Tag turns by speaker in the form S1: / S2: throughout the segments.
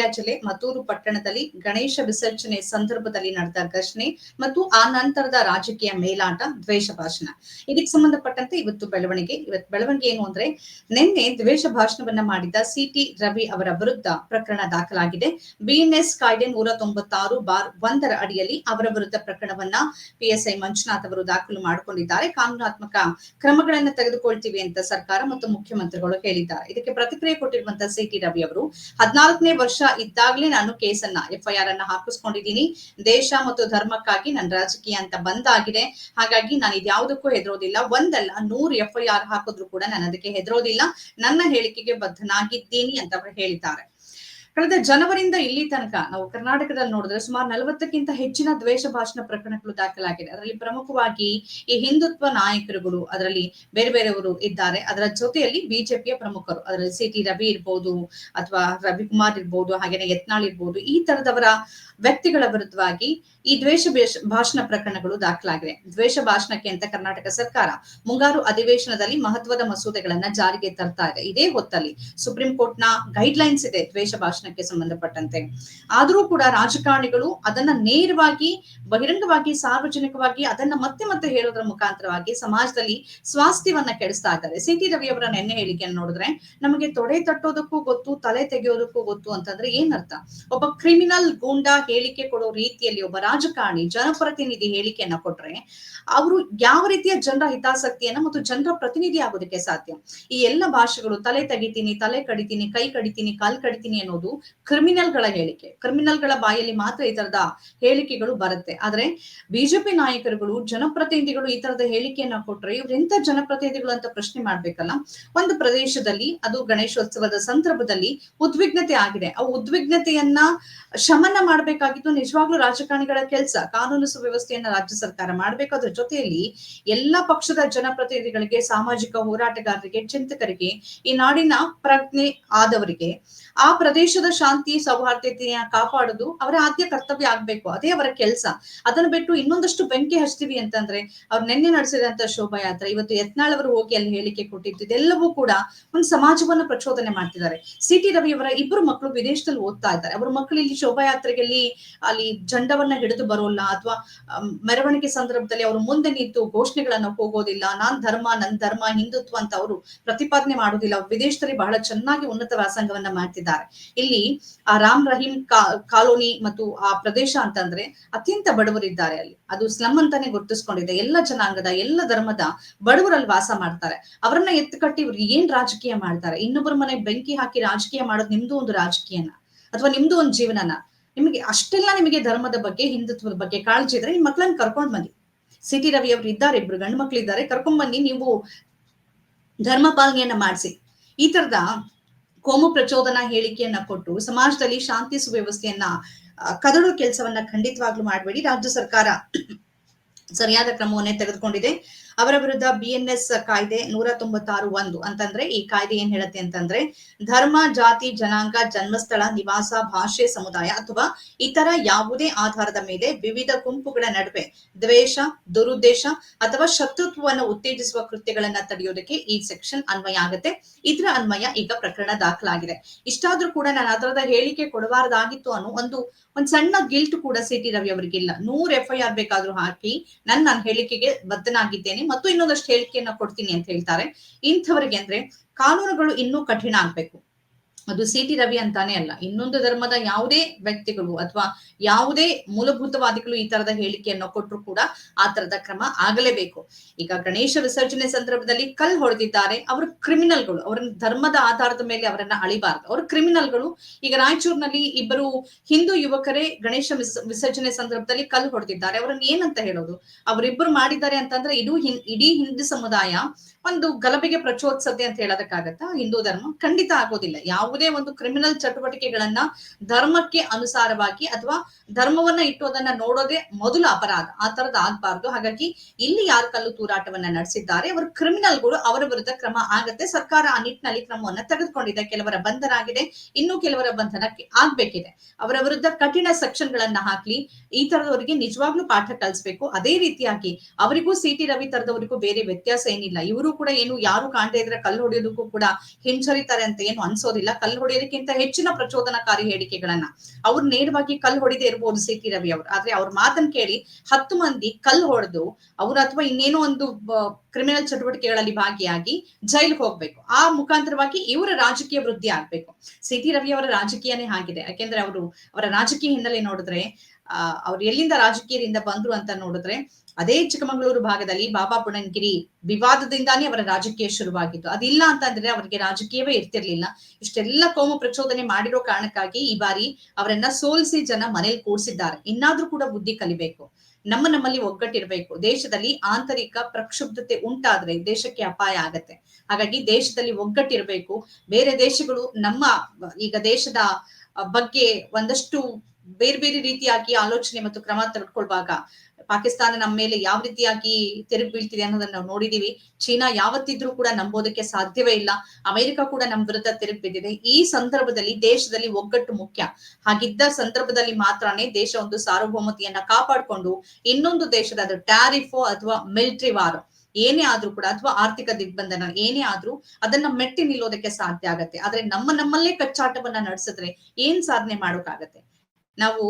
S1: ಮಂಡ್ಯ ಜಿಲ್ಲೆ ಮದ್ದೂರು ಪಟ್ಟಣದಲ್ಲಿ ಗಣೇಶ ವಿಸರ್ಜನೆ ಸಂದರ್ಭದಲ್ಲಿ ನಡೆದ ಘರ್ಷಣೆ ಮತ್ತು ಆ ನಂತರದ ರಾಜಕೀಯ ಮೇಲಾಟ ದ್ವೇಷ ಭಾಷಣ ಇದಕ್ಕೆ ಸಂಬಂಧಪಟ್ಟಂತೆ ಇವತ್ತು ಬೆಳವಣಿಗೆ ಇವತ್ತು ಬೆಳವಣಿಗೆ ಏನು ಅಂದ್ರೆ ನಿನ್ನೆ ದ್ವೇಷ ಭಾಷಣವನ್ನ ಮಾಡಿದ ಸಿಟಿ ರವಿ ಅವರ ವಿರುದ್ಧ ಪ್ರಕರಣ ದಾಖಲಾಗಿದೆ. ಬಿಎನ್ಎಸ್ ಕಾಯ್ದೆ ನೂರ ತೊಂಬತ್ತಾರು ಬಾರ್ ಒಂದರ ಅಡಿಯಲ್ಲಿ ಅವರ ವಿರುದ್ಧ ಪ್ರಕರಣವನ್ನ ಪಿಎಸ್ಐ ಮಂಜುನಾಥ್ ಅವರು ದಾಖಲು ಮಾಡಿಕೊಂಡಿದ್ದಾರೆ. ಕಾನೂನಾತ್ಮಕ ಕ್ರಮಗಳನ್ನ ತೆಗೆದುಕೊಳ್ತೀವಿ ಅಂತ ಸರ್ಕಾರ ಮತ್ತು ಮುಖ್ಯಮಂತ್ರಿಗಳು ಹೇಳಿದ್ದಾರೆ. ಇದಕ್ಕೆ ಪ್ರತಿಕ್ರಿಯೆ ಕೊಟ್ಟಿರುವಂತಹ ಸಿಟಿ ರವಿ ಅವರು, ಹದಿನಾಲ್ಕನೇ ವರ್ಷ ಇದ್ದಾಗಲೇ ನಾನು ಕೇಸನ್ನ, ಎಫ್ಐಆರ್ ಅನ್ನ ಹಾಕಿಸ್ಕೊಂಡಿದ್ದೀನಿ. ದೇಶ ಮತ್ತು ಧರ್ಮಕ್ಕಾಗಿ ನನ್ನ ರಾಜಕೀಯ ಅಂತ ಬಂದಾಗಿದೆ ಹಾಗಾಗಿ ನಾನು ಇದ್ಯಾವುದಕ್ಕೂ ಹೆದರೋದಿಲ್ಲ. ಒಂದಲ್ಲ, ನೂರು ಎಫ್ಐಆರ್ ಹಾಕಿದ್ರು ಕೂಡ ನಾನು ಅದಕ್ಕೆ ಹೆದರೋದಿಲ್ಲ. ನನ್ನ ಹೇಳಿಕೆಗೆ ಬದ್ಧನಾಗಿದ್ದೀನಿ ಅಂತ ಅವರು ಹೇಳಿದ್ದಾರೆ. ಕಳೆದ ಜನವರಿಯಿಂದ ಇಲ್ಲಿ ತನಕ ನಾವು ಕರ್ನಾಟಕದಲ್ಲಿ ನೋಡಿದ್ರೆ ಸುಮಾರು ನಲವತ್ತಕ್ಕಿಂತ ಹೆಚ್ಚಿನ ದ್ವೇಷ ಭಾಷಣ ಪ್ರಕರಣಗಳು ದಾಖಲಾಗಿದೆ. ಅದರಲ್ಲಿ ಪ್ರಮುಖವಾಗಿ ಈ ಹಿಂದುತ್ವ ನಾಯಕರುಗಳು, ಅದರಲ್ಲಿ ಬೇರೆ ಬೇರೆಯವರು ಇದ್ದಾರೆ. ಅದರ ಜೊತೆಯಲ್ಲಿ ಬಿಜೆಪಿಯ ಪ್ರಮುಖರು, ಅದರಲ್ಲಿ ಸಿ ಟಿ ರವಿ ಇರ್ಬೋದು, ಅಥವಾ ರವಿಕುಮಾರ್ ಇರ್ಬೋದು, ಹಾಗೇನೆ ಯತ್ನಾಳ್ ಇರ್ಬೋದು, ಈ ತರದವರ ವ್ಯಕ್ತಿಗಳ ವಿರುದ್ಧವಾಗಿ ಈ ದ್ವೇಷ ಭಾಷಣ ಪ್ರಕರಣಗಳು ದಾಖಲಾಗಿದೆ. ದ್ವೇಷ ಭಾಷಣಕ್ಕೆ ಅಂತ ಕರ್ನಾಟಕ ಸರ್ಕಾರ ಮುಂಗಾರು ಅಧಿವೇಶನದಲ್ಲಿ ಮಹತ್ವದ ಮಸೂದೆಗಳನ್ನ ಜಾರಿಗೆ ತರ್ತಾ ಇದೆ. ಇದೇ ಹೊತ್ತಲ್ಲಿ ಸುಪ್ರೀಂ ಕೋರ್ಟ್ನ ಗೈಡ್ ಲೈನ್ಸ್ ಇದೆ ದ್ವೇಷ ಭಾಷಣಕ್ಕೆ ಸಂಬಂಧಪಟ್ಟಂತೆ. ಆದರೂ ಕೂಡ ರಾಜಕಾರಣಿಗಳು ಅದನ್ನ ನೇರವಾಗಿ, ಬಹಿರಂಗವಾಗಿ, ಸಾರ್ವಜನಿಕವಾಗಿ ಅದನ್ನ ಮತ್ತೆ ಮತ್ತೆ ಹೇಳೋದ್ರ ಮುಖಾಂತರವಾಗಿ ಸಮಾಜದಲ್ಲಿ ಸ್ವಾಸ್ಥ್ಯವನ್ನ ಕೆಡಿಸ್ತಾ ಇದ್ದಾರೆ. ಸಿ ಟಿ ರವಿ ಅವರ ನೆನ್ನೆ ಹೇಳಿಕೆಯನ್ನು ನೋಡಿದ್ರೆ, ನಮಗೆ ತೊಡೆ ತಟ್ಟೋದಕ್ಕೂ ಗೊತ್ತು, ತಲೆ ತೆಗೆಯೋದಕ್ಕೂ ಗೊತ್ತು ಅಂತಂದ್ರೆ ಏನರ್ಥ? ಒಬ್ಬ ಕ್ರಿಮಿನಲ್ ಗೂಂಡ ಹೇಳಿಕೆ ಕೊಡೋ ರೀತಿಯಲ್ಲಿ ಒಬ್ಬ ರಾಜಕಾರಣಿ, ಜನಪ್ರತಿನಿಧಿ ಹೇಳಿಕೆಯನ್ನ ಕೊಟ್ರೆ, ಅವರು ಯಾವ ರೀತಿಯ ಜನರ ಹಿತಾಸಕ್ತಿಯನ್ನ ಮತ್ತು ಜನರ ಪ್ರತಿನಿಧಿ ಆಗೋದಕ್ಕೆ ಸಾಧ್ಯ? ಈ ಎಲ್ಲ ಭಾಷೆಗಳು, ತಲೆ ತೆಗಿತೀನಿ, ತಲೆ ಕಡಿತೀನಿ, ಕೈ ಕಡಿತೀನಿ, ಕಾಲ್ ಕಡಿತೀನಿ ಅನ್ನೋದು ಕ್ರಿಮಿನಲ್ಗಳ ಹೇಳಿಕೆ. ಕ್ರಿಮಿನಲ್ಗಳ ಬಾಯಲ್ಲಿ ಮಾತ್ರ ಈ ತರದ ಹೇಳಿಕೆಗಳು ಬರುತ್ತೆ. ಆದ್ರೆ ಬಿಜೆಪಿ ನಾಯಕರುಗಳು, ಜನಪ್ರತಿನಿಧಿಗಳು ಈ ತರದ ಹೇಳಿಕೆಯನ್ನ ಕೊಟ್ರೆ ಇವ್ರು ಎಂತ ಜನಪ್ರತಿನಿಧಿಗಳು ಅಂತ ಪ್ರಶ್ನೆ ಮಾಡ್ಬೇಕಲ್ಲ? ಒಂದು ಪ್ರದೇಶದಲ್ಲಿ, ಅದು ಗಣೇಶೋತ್ಸವದ ಸಂದರ್ಭದಲ್ಲಿ ಉದ್ವಿಗ್ನತೆ ಆಗಿದೆ. ಆ ಉದ್ವಿಗ್ನತೆಯನ್ನ ಶಮನ ಮಾಡ್ಬೇಕಾಗಿದ್ದು ನಿಜವಾಗ್ಲೂ ರಾಜಕಾರಣಿಗಳ ಕೆಲಸ. ಕಾನೂನು ಸುವ್ಯವಸ್ಥೆಯನ್ನ ರಾಜ್ಯ ಸರ್ಕಾರ ಮಾಡ್ಬೇಕು. ಅದ್ರ ಜೊತೆಯಲ್ಲಿ ಎಲ್ಲಾ ಪಕ್ಷದ ಜನಪ್ರತಿನಿಧಿಗಳಿಗೆ, ಸಾಮಾಜಿಕ ಹೋರಾಟಗಾರರಿಗೆ, ಚಿಂತಕರಿಗೆ, ಈ ನಾಡಿನ ಪ್ರಜ್ಞೆ ಆದವರಿಗೆ, ಆ ಪ್ರದೇಶದ ಶಾಂತಿ, ಸೌಹಾರ್ದತೆಯ ಕಾಪಾಡೋದು ಅವರ ಆದ್ಯ ಕರ್ತವ್ಯ ಆಗ್ಬೇಕು. ಅದೇ ಅವರ ಕೆಲಸ. ಅದನ್ನ ಬಿಟ್ಟು ಇನ್ನೊಂದಷ್ಟು ಬೆಂಕಿ ಹಚ್ತೀವಿ ಅಂತಂದ್ರೆ ಅವ್ರು ನಿನ್ನೆ ನಡೆಸಿದಂತ ಶೋಭಾಯಾತ್ರೆ, ಇವತ್ತು ಯತ್ನಾಳ್ ಅವರು ಹೋಗಿ ಅಲ್ಲಿ ಹೇಳಿಕೆ ಕೊಟ್ಟಿದ್ದು, ಇದೆಲ್ಲವೂ ಕೂಡ ಒಂದು ಸಮಾಜವನ್ನ ಪ್ರಚೋದನೆ ಮಾಡ್ತಿದ್ದಾರೆ. ಸಿ ಟಿ ರವಿ ಅವರ ಇಬ್ಬರು ಮಕ್ಕಳು ವಿದೇಶದಲ್ಲಿ ಓದ್ತಾ ಇದ್ದಾರೆ. ಅವ್ರ ಮಕ್ಕಳು ಇಲ್ಲಿ ಶೋಭಾಯಾತ್ರೆಯಲ್ಲಿ ಅಲ್ಲಿ ಜಂಡವನ್ನ ಹಿಡಿದು ಬರೋಲ್ಲ ಅಥವಾ ಮೆರವಣಿಗೆ ಸಂದರ್ಭದಲ್ಲಿ ಅವರು ಮುಂದೆ ನಿಂತು ಘೋಷಣೆಗಳನ್ನ ಹೋಗೋದಿಲ್ಲ, ನಾನ್ ಧರ್ಮ, ನನ್ ಧರ್ಮ, ಹಿಂದುತ್ವ ಅಂತ ಅವರು ಪ್ರತಿಪಾದನೆ ಮಾಡೋದಿಲ್ಲ. ವಿದೇಶದಲ್ಲಿ ಬಹಳ ಚೆನ್ನಾಗಿ ಉನ್ನತ ವ್ಯಾಸಂಗವನ್ನ ಮಾಡ್ತಿದ್ದಾರೆ. ಇಲ್ಲಿ ಆ ರಾಮ್ ರಹೀಂ ಕಾಲೋನಿ ಮತ್ತು ಆ ಪ್ರದೇಶ ಅಂತಂದ್ರೆ ಅತ್ಯಂತ ಬಡವರಿದ್ದಾರೆ ಅಲ್ಲಿ. ಅದು ಸ್ಲಮ್ ಅಂತಾನೆ ಗುರುತಿಸ್ಕೊಂಡಿದೆ. ಎಲ್ಲ ಜನಾಂಗದ, ಎಲ್ಲ ಧರ್ಮದ ಬಡವರಲ್ಲಿ ವಾಸ ಮಾಡ್ತಾರೆ. ಅವರನ್ನ ಎತ್ತುಕಟ್ಟಿ ಇವ್ರಿಗೆ ಏನ್ ರಾಜಕೀಯ ಮಾಡ್ತಾರೆ? ಇನ್ನೊಬ್ಬರ ಮನೆ ಬೆಂಕಿ ಹಾಕಿ ರಾಜಕೀಯ ಮಾಡೋದು ನಿಮ್ದು ಒಂದು ರಾಜಕೀಯನ ಅಥವಾ ನಿಮ್ದು ಒಂದು ಜೀವನನ? ನಿಮಗೆ ಅಷ್ಟೆಲ್ಲ ನಿಮಗೆ ಧರ್ಮದ ಬಗ್ಗೆ, ಹಿಂದುತ್ವದ ಬಗ್ಗೆ ಕಾಳಜಿ ಇದ್ರೆ ನಿಮ್ಮ ಮಕ್ಕಳನ್ನ ಕರ್ಕೊಂಡ್ ಬನ್ನಿ. ಸಿಟಿ ರವಿ ಅವರು ಇದ್ದಾರೆ, ಇಬ್ರು ಗಂಡು ಮಕ್ಳು ಇದ್ದಾರೆ. ಕರ್ಕೊಂಡ್ ಬನ್ನಿ, ನೀವು ಧರ್ಮ ಪಾಲನೆಯನ್ನ ಮಾಡಿಸಿ. ಈ ತರದ ಕೋಮು ಪ್ರಚೋದನ ಹೇಳಿಕೆಯನ್ನ ಕೊಟ್ಟು ಸಮಾಜದಲ್ಲಿ ಶಾಂತಿ ಸುವ್ಯವಸ್ಥೆಯನ್ನ ಕದಡೋ ಕೆಲಸವನ್ನ ಖಂಡಿತವಾಗ್ಲೂ ಮಾಡಬೇಡಿ. ರಾಜ್ಯ ಸರ್ಕಾರ ಸರಿಯಾದ ಕ್ರಮವನ್ನೇ ತೆಗೆದುಕೊಂಡಿದೆ. ಅವರ ವಿರುದ್ಧ ಬಿಎನ್ಎಸ್ ಕಾಯ್ದೆ ನೂರ ತೊಂಬತ್ತಾರು ಒಂದು ಅಂತಂದ್ರೆ ಈ ಕಾಯ್ದೆ ಏನ್ ಹೇಳುತ್ತೆ ಅಂತಂದ್ರೆ ಧರ್ಮ, ಜಾತಿ, ಜನಾಂಗ, ಜನ್ಮಸ್ಥಳ, ನಿವಾಸ, ಭಾಷೆ, ಸಮುದಾಯ ಅಥವಾ ಇತರ ಯಾವುದೇ ಆಧಾರದ ಮೇಲೆ ವಿವಿಧ ಗುಂಪುಗಳ ನಡುವೆ ದ್ವೇಷ, ದುರುದ್ದೇಶ ಅಥವಾ ಶತ್ರುತ್ವವನ್ನು ಉತ್ತೇಜಿಸುವ ಕೃತ್ಯಗಳನ್ನ ತಡೆಯೋದಕ್ಕೆ ಈ ಸೆಕ್ಷನ್ ಅನ್ವಯ ಆಗುತ್ತೆ. ಇದರ ಅನ್ವಯ ಈಗ ಪ್ರಕರಣ ದಾಖಲಾಗಿದೆ. ಇಷ್ಟಾದ್ರೂ ಕೂಡ ನಾನು ಅದರದ ಹೇಳಿಕೆ ಕೊಡಬಾರದಾಗಿತ್ತು ಅನ್ನೋ ಒಂದು, ಒಂದ್ ಸಣ್ಣ ಗಿಲ್ಟ್ ಕೂಡ ಸಿಟಿ ರವಿ ಅವರಿಗಿಲ್ಲ. ನೂರ್ ಎಫ್ ಐ ಆರ್ ಬೇಕಾದ್ರೂ ಹಾಕಿ ನಾನು ನನ್ನ ಹೇಳಿಕೆಗೆ ಬದ್ಧನಾಗಿದ್ದೇನೆ ಮತ್ತು ಇನ್ನೊಂದಷ್ಟು ಹೇಳಿಕೆಯನ್ನ ಕೊಡ್ತೀನಿ ಅಂತ ಹೇಳ್ತಾರೆ. ಇಂಥವರಿಗೆ ಅಂದ್ರೆ ಕಾನೂನುಗಳು ಇನ್ನೂ ಕಠಿಣ ಆಗ್ಬೇಕು. ಅದು ಸಿ ರವಿ ಅಂತಾನೆ ಅಲ್ಲ. ಇನ್ನೊಂದು ಧರ್ಮದ ಯಾವುದೇ ವ್ಯಕ್ತಿಗಳು ಅಥವಾ ಯಾವುದೇ ಮೂಲಭೂತವಾದಿಗಳು ಈ ತರದ ಹೇಳಿಕೆಯನ್ನು ಕೊಟ್ಟರು ಕೂಡ ಆ ತರದ ಕ್ರಮ ಆಗಲೇಬೇಕು. ಈಗ ಗಣೇಶ ವಿಸರ್ಜನೆ ಸಂದರ್ಭದಲ್ಲಿ ಕಲ್ ಹೊಡೆದಿದ್ದಾರೆ. ಅವರು ಕ್ರಿಮಿನಲ್ಗಳು. ಅವರ ಧರ್ಮದ ಆಧಾರದ ಮೇಲೆ ಅವರನ್ನ ಅಳಿಬಾರದು. ಅವರು ಕ್ರಿಮಿನಲ್ಗಳು. ಈಗ ರಾಯಚೂರಿನಲ್ಲಿ ಇಬ್ಬರು ಹಿಂದೂ ಯುವಕರೇ ಗಣೇಶ ವಿಸರ್ಜನೆ ಸಂದರ್ಭದಲ್ಲಿ ಕಲ್ ಹೊಡೆದಿದ್ದಾರೆ. ಅವರನ್ನ ಏನಂತ ಹೇಳೋದು? ಅವರಿಬ್ಬರು ಮಾಡಿದ್ದಾರೆ ಅಂತಂದ್ರೆ ಇದು ಇಡೀ ಹಿಂದೂ ಸಮುದಾಯ ಒಂದು ಗಲಭೆಗೆ ಪ್ರಚೋದಿಸದೆ ಅಂತ ಹೇಳೋದಕ್ಕಾಗತ್ತಾ? ಹಿಂದೂ ಧರ್ಮ ಖಂಡಿತ ಆಗೋದಿಲ್ಲ. ಯಾವುದೇ ಒಂದು ಕ್ರಿಮಿನಲ್ ಚಟುವಟಿಕೆಗಳನ್ನ ಧರ್ಮಕ್ಕೆ ಅನುಸಾರವಾಗಿ ಅಥವಾ ಧರ್ಮವನ್ನ ಇಟ್ಟೋದನ್ನ ನೋಡೋದೇ ಮೊದಲ ಅಪರಾಧ. ಆ ತರದ ಆಗ್ಬಾರ್ದು. ಹಾಗಾಗಿ ಇಲ್ಲಿ ಯಾರು ಕಲ್ಲು ತೂರಾಟವನ್ನ ನಡೆಸಿದ್ದಾರೆ, ಅವರು ಕ್ರಿಮಿನಲ್ಗಳು ಅವರ ವಿರುದ್ಧ ಕ್ರಮ ಆಗತ್ತೆ. ಸರ್ಕಾರ ಆ ನಿಟ್ಟಿನಲ್ಲಿ ಕ್ರಮವನ್ನ ತೆಗೆದುಕೊಂಡಿದೆ. ಕೆಲವರ ಬಂಧನ ಆಗಿದೆ ಇನ್ನು ಕೆಲವರ ಬಂಧನಕ್ಕೆ ಆಗ್ಬೇಕಿದೆ. ಅವರ ವಿರುದ್ಧ ಕಠಿಣ ಸೆಕ್ಷನ್ ಗಳನ್ನ ಹಾಕ್ಲಿ, ಈ ತರದವರಿಗೆ ನಿಜವಾಗ್ಲೂ ಪಾಠ ಕಲಿಸ್ಬೇಕು. ಅದೇ ರೀತಿಯಾಗಿ ಅವರಿಗೂ ಸಿ ಟಿ ರವಿ ತರದವರಿಗೂ ಬೇರೆ ವ್ಯತ್ಯಾಸ ಏನಿಲ್ಲ. ಇವರು ಕೂಡ ಏನು ಯಾರು ಕಾಣ್ತಾ ಇದ್ರೆ ಕಲ್ಲು ಹೊಡೆಯೋದಕ್ಕೂ ಕೂಡ ಹಿಂಚರಿತಾರೆ ಅಂತ ಏನು ಅನ್ಸೋದಿಲ್ಲ. ಕಲ್ಲು ಹೊಡೆಯೋದಕ್ಕಿಂತ ಹೆಚ್ಚಿನ ಪ್ರಚೋದನಕಾರಿ ಹೇಳಿಕೆಗಳನ್ನ. ಅವ್ರು ನೇರವಾಗಿ ಕಲ್ಲು ಹೊಡೆದೇ ಇರ್ಬೋದು ಸಿ ಟಿ ರವಿ ಅವರು. ಆದ್ರೆ ಅವ್ರ ಮಾತನ್ ಕೇಳಿ ಹತ್ತು ಮಂದಿ ಕಲ್ಲು ಹೊಡೆದು ಅವ್ರು ಅಥವಾ ಇನ್ನೇನೋ ಒಂದು ಕ್ರಿಮಿನಲ್ ಚಟುವಟಿಕೆಗಳಲ್ಲಿ ಭಾಗಿಯಾಗಿ ಜೈಲ್ಗೆ ಹೋಗ್ಬೇಕು. ಆ ಮುಖಾಂತರವಾಗಿ ಇವರ ರಾಜಕೀಯ ವೃದ್ಧಿ ಆಗ್ಬೇಕು. ಸಿ ಟಿ ರವಿ ಅವರ ರಾಜಕೀಯನೇ ಆಗಿದೆ. ಯಾಕೆಂದ್ರೆ ಅವರು ಅವರ ರಾಜಕೀಯ ಹಿನ್ನೆಲೆ ನೋಡಿದ್ರೆ ಅವ್ರು ಎಲ್ಲಿಂದ ರಾಜಕೀಯದಿಂದ ಬಂದ್ರು ಅಂತ ನೋಡಿದ್ರೆ ಅದೇ ಚಿಕ್ಕಮಗಳೂರು ಭಾಗದಲ್ಲಿ ಬಾಬಾ ಪುಣನ್ಗಿರಿ ವಿವಾದದಿಂದಾನೇ ಅವರ ರಾಜಕೀಯ ಶುರುವಾಗಿತ್ತು. ಅದಿಲ್ಲ ಅಂತಂದ್ರೆ ಅವರಿಗೆ ರಾಜಕೀಯವೇ ಇರ್ತಿರ್ಲಿಲ್ಲ. ಇಷ್ಟೆಲ್ಲ ಕೋಮು ಪ್ರಚೋದನೆ ಮಾಡಿರೋ ಕಾರಣಕ್ಕಾಗಿ ಈ ಬಾರಿ ಅವರನ್ನ ಸೋಲಿಸಿ ಜನ ಮನೇಲಿ ಕೂಡಿಸಿದ್ದಾರೆ. ಇನ್ನಾದ್ರೂ ಕೂಡ ಬುದ್ಧಿ ಕಲಿಬೇಕು. ನಮ್ಮ ನಮ್ಮಲ್ಲಿ ಒಗ್ಗಟ್ಟಿರ್ಬೇಕು. ದೇಶದಲ್ಲಿ ಆಂತರಿಕ ಪ್ರಕ್ಷುಬ್ಧತೆ ಉಂಟಾದ್ರೆ ದೇಶಕ್ಕೆ ಅಪಾಯ ಆಗತ್ತೆ. ಹಾಗಾಗಿ ದೇಶದಲ್ಲಿ ಒಗ್ಗಟ್ಟಿರ್ಬೇಕು. ಬೇರೆ ದೇಶಗಳು ನಮ್ಮ ಈಗ ದೇಶದ ಬಗ್ಗೆ ಒಂದಷ್ಟು ಬೇರೆ ಬೇರೆ ರೀತಿಯಾಗಿ ಆಲೋಚನೆ ಮತ್ತು ಕ್ರಮ ತಡ್ಕೊಳ್ವಾಗ ಪಾಕಿಸ್ತಾನ ನಮ್ಮ ಮೇಲೆ ಯಾವ ರೀತಿಯಾಗಿ ತಿರುಗಿ ಬೀಳ್ತಿದೆ ಅನ್ನೋದನ್ನ ನಾವು ನೋಡಿದೀವಿ. ಚೀನಾ ಯಾವತ್ತಿದ್ರೂ ಕೂಡ ನಂಬೋದಕ್ಕೆ ಸಾಧ್ಯವೇ ಇಲ್ಲ. ಅಮೆರಿಕ ಕೂಡ ನಮ್ಮ ವಿರುದ್ಧ ತಿರುಗಿ ಬಿದ್ದಿದೆ. ಈ ಸಂದರ್ಭದಲ್ಲಿ ದೇಶದಲ್ಲಿ ಒಗ್ಗಟ್ಟು ಮುಖ್ಯ. ಹಾಗಿದ್ದ ಸಂದರ್ಭದಲ್ಲಿ ಮಾತ್ರನೇ ದೇಶ ಒಂದು ಸಾರ್ವಭೌಮತೆಯನ್ನ ಕಾಪಾಡಿಕೊಂಡು ಇನ್ನೊಂದು ದೇಶದ ಅದು ಟ್ಯಾರಿಫೋ ಅಥವಾ ಮಿಲಿಟರಿ ವಾರ್ ಏನೇ ಆದ್ರೂ ಕೂಡ ಅಥವಾ ಆರ್ಥಿಕ ದಿಗ್ಬಂಧನ ಏನೇ ಆದ್ರೂ ಅದನ್ನ ಮೆಟ್ಟಿ ನಿಲ್ಲೋದಕ್ಕೆ ಸಾಧ್ಯ ಆಗತ್ತೆ. ಆದ್ರೆ ನಮ್ಮ ನಮ್ಮಲ್ಲೇ ಕಚ್ಚಾಟವನ್ನ ನಡೆಸಿದ್ರೆ ಏನ್ ಸಾಧನೆ ಮಾಡೋಕ್ಕಾಗತ್ತೆ? ನಾವು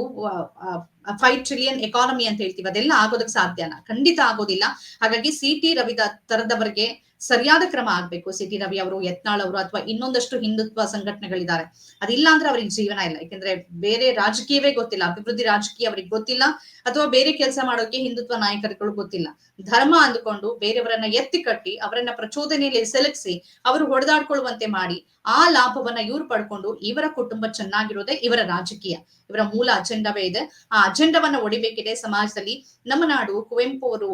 S1: ಫೈವ್ ಟ್ರಿಲಿಯನ್ ಎಕಾನಮಿ ಅಂತ ಹೇಳ್ತೀವಿ, ಅದೆಲ್ಲ ಆಗೋದಕ್ಕೆ ಸಾಧ್ಯನಾ? ಖಂಡಿತ ಆಗೋದಿಲ್ಲ. ಹಾಗಾಗಿ ಸಿ ಟಿ ರವಿದ ತರದವರಿಗೆ ಸರಿಯಾದ ಕ್ರಮ ಆಗ್ಬೇಕು. ಸಿ ಟಿ ರವಿ ಅವರು, ಯತ್ನಾಳ್ ಅವರು ಅಥವಾ ಇನ್ನೊಂದಷ್ಟು ಹಿಂದುತ್ವ ಸಂಘಟನೆಗಳಿದ್ದಾರೆ. ಅದಿಲ್ಲ ಅಂದ್ರೆ ಅವ್ರಿಗೆ ಜೀವನ ಇಲ್ಲ. ಯಾಕಂದ್ರೆ ಬೇರೆ ರಾಜಕೀಯವೇ ಗೊತ್ತಿಲ್ಲ. ಅಭಿವೃದ್ಧಿ ರಾಜಕೀಯ ಅವ್ರಿಗೆ ಗೊತ್ತಿಲ್ಲ ಅಥವಾ ಬೇರೆ ಕೆಲಸ ಮಾಡೋಕೆ ಹಿಂದುತ್ವ ನಾಯಕರುಗಳು ಗೊತ್ತಿಲ್ಲ. ಧರ್ಮ ಅಂದುಕೊಂಡು ಬೇರೆಯವರನ್ನ ಎತ್ತಿ ಕಟ್ಟಿ ಅವರನ್ನ ಪ್ರಚೋದನೆಯಲ್ಲಿ ಸೆಲಗಿಸಿ ಅವರು ಹೊಡೆದಾಡ್ಕೊಳ್ಳುವಂತೆ ಮಾಡಿ ಆ ಲಾಭವನ್ನ ಇವ್ರು ಪಡ್ಕೊಂಡು ಇವರ ಕುಟುಂಬ ಚೆನ್ನಾಗಿರೋದೇ ಇವರ ರಾಜಕೀಯ. ಇವರ ಮೂಲ ಅಜೆಂಡವೇ ಇದೆ. ಆ ಅಜೆಂಡವನ್ನ ಒಡಿಬೇಕಿದೆ ಸಮಾಜದಲ್ಲಿ. ನಮ್ಮ ನಾಡು ಕುವೆಂಪು ಅವರು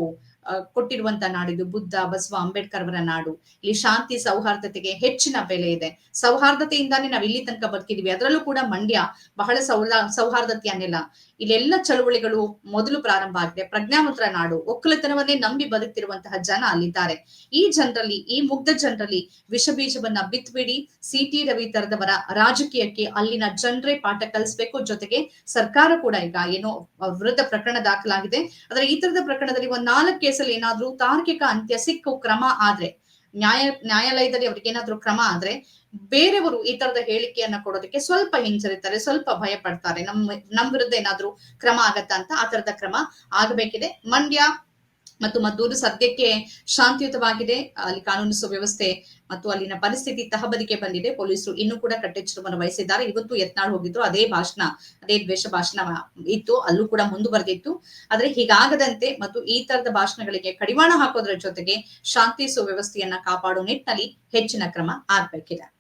S1: ಕೊಟ್ಟಿರುವಂತ ನಾಡಿದು ಬುದ್ಧ, ಬಸವ, ಅಂಬೇಡ್ಕರ್ ಅವರ ನಾಡು. ಇಲ್ಲಿ ಶಾಂತಿ, ಸೌಹಾರ್ದತೆಗೆ ಹೆಚ್ಚಿನ ಬೆಲೆ ಇದೆ. ಸೌಹಾರ್ದತೆಯಿಂದಾನೇ ನಾವು ಇಲ್ಲಿ ತನಕ ಬದುಕಿದೀವಿ ಅದರಲ್ಲೂ ಕೂಡ ಮಂಡ್ಯ ಬಹಳ ಸೌಲ ಸೌಹಾರ್ದತೆಯನ್ನೆಲ್ಲ ಇಲ್ಲೆಲ್ಲ ಚಳುವಳಿಗಳು ಮೊದಲು ಪ್ರಾರಂಭ ಆಗಿದೆ. ಪ್ರಜ್ಞಾವಂತರ ನಾಡು. ಒಕ್ಕಲತನವನ್ನೇ ನಂಬಿ ಬದುಕ್ತಿರುವಂತಹ ಜನ ಅಲ್ಲಿದ್ದಾರೆ. ಈ ಜನರಲ್ಲಿ, ಈ ಮುಗ್ಧ ಜನರಲ್ಲಿ ವಿಷ ಬೀಜವನ್ನ ಬಿತ್ಬಿಡಿ ಸಿ ಟಿ ರವಿ ತರದವರ ರಾಜಕೀಯಕ್ಕೆ ಅಲ್ಲಿನ ಜನರೇ ಪಾಠ ಕಲಿಸ್ಬೇಕು ಜೊತೆಗೆ ಸರ್ಕಾರ ಕೂಡ ಈಗ ಏನೋ ವಿರುದ್ಧ ಪ್ರಕರಣ ದಾಖಲಾಗಿದೆ. ಆದ್ರೆ ಈ ತರದ ಪ್ರಕರಣದಲ್ಲಿ ಒಂದ್ ನಾಲ್ಕು ಕೇಸಲ್ಲಿ ಏನಾದ್ರೂ ತಾರ್ಕಿಕ ಅಂತ್ಯ ಸಿಕ್ಕು ಕ್ರಮ ಆದ್ರೆ, ನ್ಯಾಯ, ನ್ಯಾಯಾಲಯದಲ್ಲಿ ಅವ್ರಿಗೆ ಏನಾದ್ರೂ ಕ್ರಮ ಆದ್ರೆ, ಬೇರೆಯವರು ಈ ತರದ ಹೇಳಿಕೆಯನ್ನ ಕೊಡೋದಕ್ಕೆ ಸ್ವಲ್ಪ ಹಿಂಜರಿತಾರೆ, ಸ್ವಲ್ಪ ಭಯ ಪಡ್ತಾರೆ ನಮ್ಮ ನಮ್ ವಿರುದ್ಧ ಏನಾದ್ರೂ ಕ್ರಮ ಆಗತ್ತಾ ಅಂತ ಆ ತರದ ಕ್ರಮ ಆಗಬೇಕಿದೆ. ಮಂಡ್ಯ ಮತ್ತು ಮದ್ದೂರು ಸದ್ಯಕ್ಕೆ ಶಾಂತಿಯುತವಾಗಿದೆ. ಅಲ್ಲಿ ಕಾನೂನು ಸುವ್ಯವಸ್ಥೆ ಮತ್ತು ಅಲ್ಲಿನ ಪರಿಸ್ಥಿತಿ ತಹಬದಿಗೆ ಬಂದಿದೆ. ಪೊಲೀಸರು ಇನ್ನೂ ಕೂಡ ಕಟ್ಟೆಚ್ಚರವನ್ನು ವಹಿಸಿದ್ದಾರೆ. ಇವತ್ತು ಯತ್ನಾಳ್ ಹೋಗಿದ್ರು. ಅದೇ ಭಾಷಣ, ಅದೇ ದ್ವೇಷ ಭಾಷಣ ಇತ್ತು. ಅಲ್ಲೂ ಕೂಡ ಮುಂದುವರೆದಿತ್ತು. ಆದ್ರೆ ಹೀಗಾಗದಂತೆ ಮತ್ತು ಈ ತರದ ಭಾಷಣಗಳಿಗೆ ಕಡಿವಾಣ ಹಾಕೋದ್ರ ಜೊತೆಗೆ ಶಾಂತಿ ಸುವ್ಯವಸ್ಥೆಯನ್ನ ಕಾಪಾಡೋ ನಿಟ್ಟಿನಲ್ಲಿ ಹೆಚ್ಚಿನ ಕ್ರಮ ಆಗ್ಬೇಕಿದೆ.